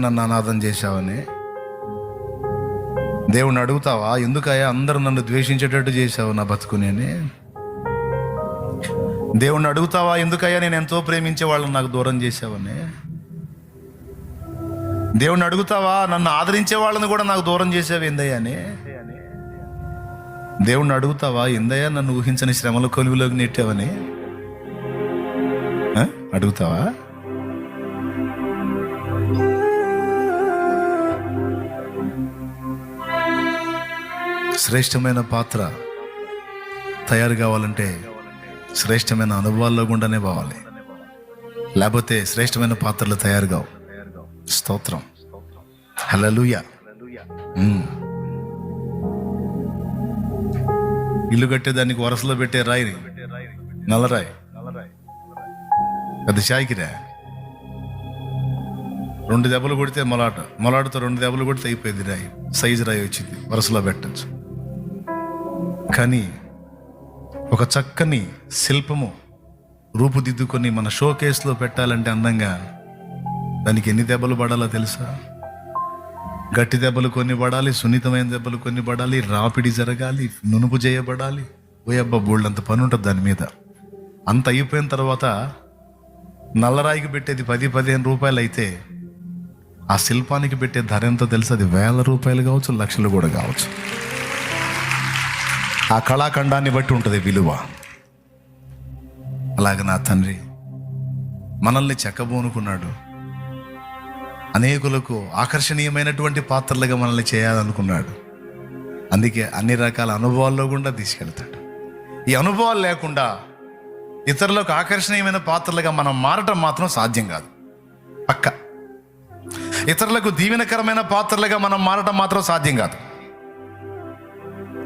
నన్ను అనాథం చేశావని. దేవుణ్ణి అడుగుతావా? ఎందుకయ్యా అందరూ నన్ను ద్వేషించేటట్టు చేశావు నా బతుకుని అని దేవుణ్ణి అడుగుతావా? ఎందుకయ్యా నేను ఎంతో ప్రేమించే వాళ్ళని నాకు దూరం చేశావని? దేవుణ్ణి అడుగుతావా? నన్ను ఆదరించే వాళ్ళని కూడా నాకు దూరం చేసావు ఏందయ్యా అని? దేవుణ్ణి అడుగుతావా? ఎందయ్యా నన్ను ఊహించని శ్రమల కొలువులోకి నెట్టావని? అడుగుతావా? శ్రేష్టమైన పాత్ర తయారు కావాలంటే శ్రేష్టమైన అనుభవాల్లో గుండానే పోవాలి. లేకపోతే శ్రేష్టమైన పాత్రలు తయారు కావు. స్తోత్రం. హలలుయ ఇల్లు కట్టేదానికి వరసలో పెట్టే రాయిని. నల్లరాయి. పెద్ద షాయికిరా రెండు దెబ్బలు కొడితే మొలాట. మొలాటతో రెండు దెబ్బలు కొడితే అయిపోయింది రాయి. సైజు రాయి వచ్చింది. వరసలో పెట్టచ్చు. కానీ ఒక చక్కని శిల్పము రూపుదిద్దుకొని మన షో కేసులో పెట్టాలంటే అందంగా దానికి ఎన్ని దెబ్బలు పడాలో తెలుసా? గట్టి దెబ్బలు కొన్ని పడాలి సున్నితమైన దెబ్బలు కొన్ని పడాలి రాపిడి జరగాలి నునుపు చేయబడాలి. ఓయబ్బా బోల్డంత పని ఉంటుంది దాని మీద. అంత అయిపోయిన తర్వాత నల్లరాయికి పెట్టేది పది పదిహేను రూపాయలు అయితే ఆ శిల్పానికి పెట్టే ధర ఎంతో తెలుసు? అది వేల రూపాయలు కావచ్చు లక్షలు కూడా కావచ్చు. ఆ కళాఖండాన్ని బట్టి ఉంటుంది విలువ. అలాగే నా తండ్రి మనల్ని చెక్కబోనుకున్నాడు. అనేకులకు ఆకర్షణీయమైనటువంటి పాత్రలుగా మనల్ని చేయాలనుకున్నాడు. అందుకే అన్ని రకాల అనుభవాల్లో కూడా తీసుకెళ్తాడు. ఈ అనుభవాలు లేకుండా ఇతరులకు ఆకర్షణీయమైన పాత్రలుగా మనం మారటం మాత్రం సాధ్యం కాదు. పక్క. ఇతరులకు దీవెనకరమైన పాత్రలుగా మనం మారటం మాత్రం సాధ్యం కాదు.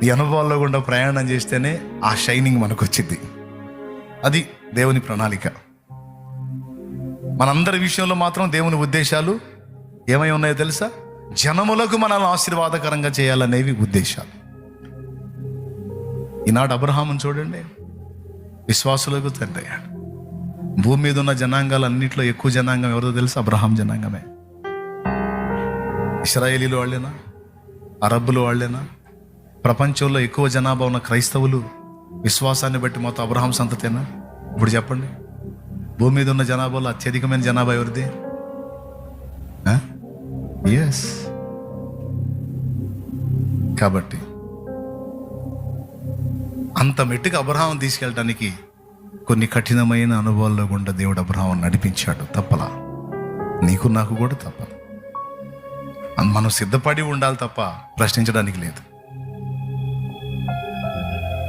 ఈ అనుభవాల్లో గుండా ప్రయాణం చేస్తేనే ఆ షైనింగ్ మనకు వచ్చింది అది దేవుని ప్రణాళిక. మనందరి విషయంలో మాత్రం దేవుని ఉద్దేశాలు ఏమై ఉన్నాయో తెలుసా? జనములకు మనల్ని ఆశీర్వాదకరంగా చేయాలనేవి ఉద్దేశాలు. ఈనాడు అబ్రహామును చూడండి. విశ్వాసులకు తండ్రి. అయ్యాడు భూమి మీద ఉన్న జనాంగాలన్నింటిలో ఎక్కువ జనాంగం ఎవరో తెలుసు? అబ్రహాం జనాంగమే. ఇస్రాయేలీలు వాళ్ళేనా? అరబ్బులు వాళ్ళేనా? ప్రపంచంలో ఎక్కువ జనాభా ఉన్న క్రైస్తవులు విశ్వాసాన్ని బట్టి మొత్తం అబ్రహాం సంతతేనా? ఇప్పుడు చెప్పండి. భూమి మీద ఉన్న జనాభాలో అత్యధికమైన జనాభా ఎవరిది? ఎస్ కాబట్టి అంత మెట్టుకు అబ్రహాం తీసుకెళ్ళటానికి కొన్ని కఠినమైన అనుభవాల్లో గుండా దేవుడు అబ్రహాం నడిపించాడు. తప్పలా. నీకు నాకు కూడా తప్పదు మనం సిద్ధపడి ఉండాలి తప్ప ప్రశ్నించడానికి లేదు.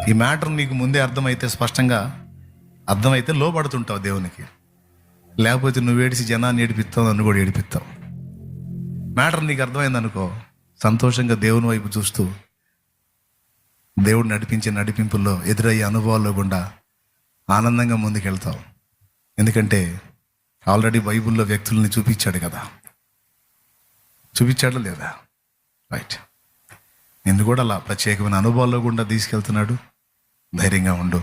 ఈ మ్యాటర్ నీకు ముందే అర్థమైతే స్పష్టంగా అర్థమైతే లోపడుతుంటావు దేవునికి. లేకపోతే నువ్వు ఏడిసి జనాన్ని ఏడిపిస్తావు నన్ను కూడా ఏడిపిస్తావు. మ్యాటర్ నీకు అర్థమైంది అనుకో సంతోషంగా దేవుని వైపు చూస్తూ దేవుడు నడిపించే నడిపింపుల్లో ఎదురయ్యే అనుభవాల్లో గుండా ఆనందంగా ముందుకెళ్తావు. ఎందుకంటే ఆల్రెడీ బైబుల్లో వ్యక్తుల్ని చూపించాడు కదా. చూపించాడు లేదా? రైట్. నిన్ను కూడా అలా ప్రత్యేకమైన అనుభవాల్లో గుండా తీసుకెళ్తున్నాడు. ధైర్యంగా ఉండు.